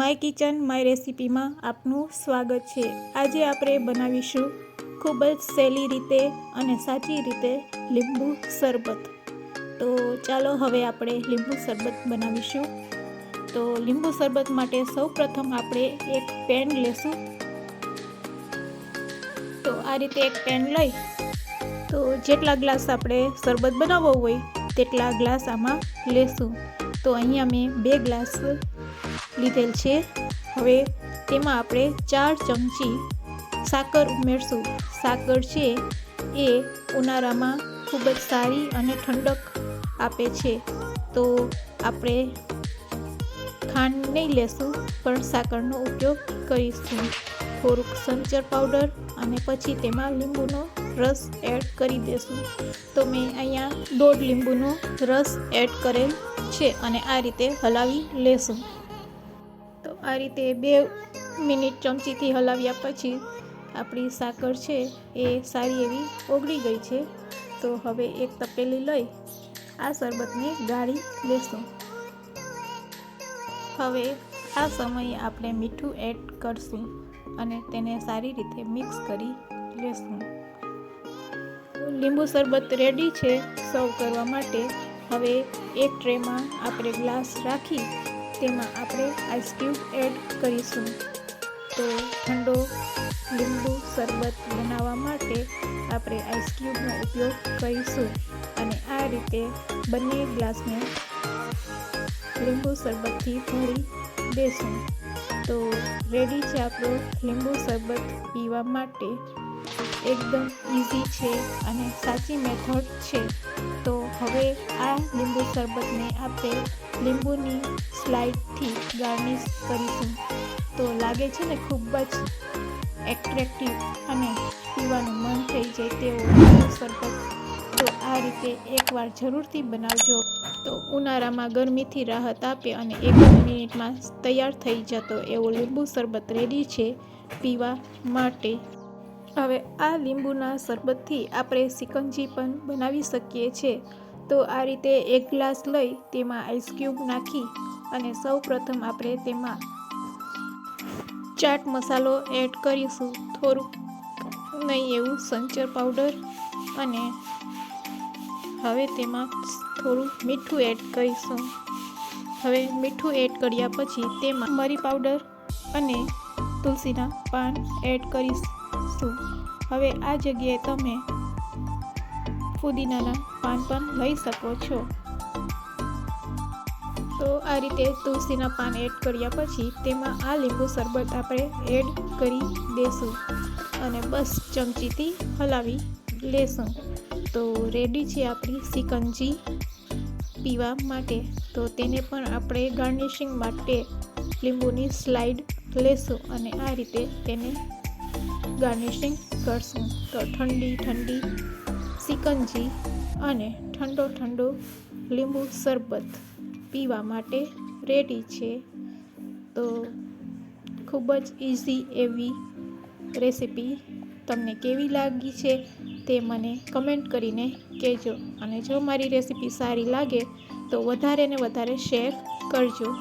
My kitchen, my રેસિપીમાં આપનું સ્વાગત છે. આજે આપણે બનાવીશું ખૂબ જ સહેલી રીતે અને સાચી રીતે લીંબુ શરબત. તો ચાલો હવે આપણે લીંબુ શરબત બનાવીશું. તો લીંબુ શરબત માટે સૌ પ્રથમ આપણે એક પેન લેશું. તો આ રીતે એક પેન લઈ, તો જેટલા ગ્લાસ આપણે શરબત બનાવવો હોય, તેટલા ગ્લાસ આમાં લેશું. તો અહીંયા મેં બે ગ્લાસ લીધેલ છે. હવે તેમાં આપણે ચાર ચમચી સાકર ઉમેરશું. સાકર છે એ ઉનાળામાં ખૂબ જ સારી અને ઠંડક આપે છે. તો આપણે ખાંડ નહીં લેશું, પણ સાકરનો ઉપયોગ કરીશું. થોડુંક સંચર પાવડર અને પછી તેમાં લીંબુનો રસ એડ કરી દેશું. તો મેં અહીંયા દોઢ લીંબુનો રસ એડ કરેલ છે અને આ રીતે હલાવી લેશું. આ રીતે બે મિનિટ ચમચીથી હલાવ્યા પછી આપણી સાકર છે એ સારી એવી ઓગળી ગઈ છે. તો હવે એક તપેલી લઈ આ શરબતને ગાળી લેશું. હવે આ સમયે આપણે મીઠું એડ કરશું અને તેને સારી રીતે મિક્સ કરી લેશું. લીંબુ શરબત રેડી છે સર્વ કરવા માટે. હવે એક ટ્રેમાં આપણે ગ્લાસ રાખી તેમાં આપણે આઈસ ક્યુબ એડ કરીશું. તો ઠંડો લીંબુ શરબત બનાવવા માટે આપણે આઈસ ક્યુબનો ઉપયોગ કરીશું. અને આ રીતે બંને ગ્લાસને લીંબુ શરબતથી ભરી દેશું. તો રેડી છે આપણો લીંબુ શરબત પીવા માટે. એકદમ ઇઝી છે અને સાચી મેથડ છે. તો હવે આ લીંબુ શરબતને આપણે લીંબુની સ્લાઇડથી ગાર્નિશ કરીશું. તો લાગે છે ને ખૂબ જ એટ્રેક્ટિવ અને પીવાનું મન થઈ જાય તેવો લીંબુ શરબત. તો આ રીતે એકવાર જરૂરથી બનાવજો. તો ઉનાળામાં ગરમીથી રાહત આપે અને એક મિનિટમાં તૈયાર થઈ જતો એવો લીંબુ શરબત રેડી છે પીવા માટે. હવે આ લીંબુના શરબતથી આપણે સિકંજી પણ બનાવી શકીએ છીએ તો આ રીતે એક ગ્લાસ લઈ તેમાં આઈસ ક્યુબ નાખી અને સૌ પ્રથમ આપણે તેમાં ચાટ મસાલો એડ કરીશું. થોડુંક નહીં એવું સંચર પાવડર અને હવે તેમાં થોડું મીઠું એડ કરીશું. હવે મીઠું એડ કર્યા પછી તેમાં મરી પાવડર અને તુલસીના પાન એડ કરીશું. હવે આ જગ્યાએ તમે ફુદીનાના પાન પણ લઈ શકો છો. તો આ રીતે તુલસીના પાન એડ કર્યા પછી તેમાં આ લીંબુ શરબત આપણે એડ કરી દેશું અને બસ ચમચીથી હલાવી લેશું. તો રેડી છે આપણી સિકંજી પીવા માટે. તો તેને પણ આપણે ગાર્નિશિંગ માટે લીંબુની સ્લાઇડ લેશું અને આ રીતે તેને ગાર્નિશિંગ કરશું. તો ઠંડી ઠંડી, સિકંજી અને ઠંડો ઠંડો લીંબુ શરબત પીવા માટે રેડી છે. તો ખૂબ જ ઇઝી એવી રેસીપી તમને કેવી લાગી છે તે મને કમેન્ટ કરીને કહેજો. અને જો મારી રેસીપી સારી લાગે તો વધારે ને વધારે શેર કરજો.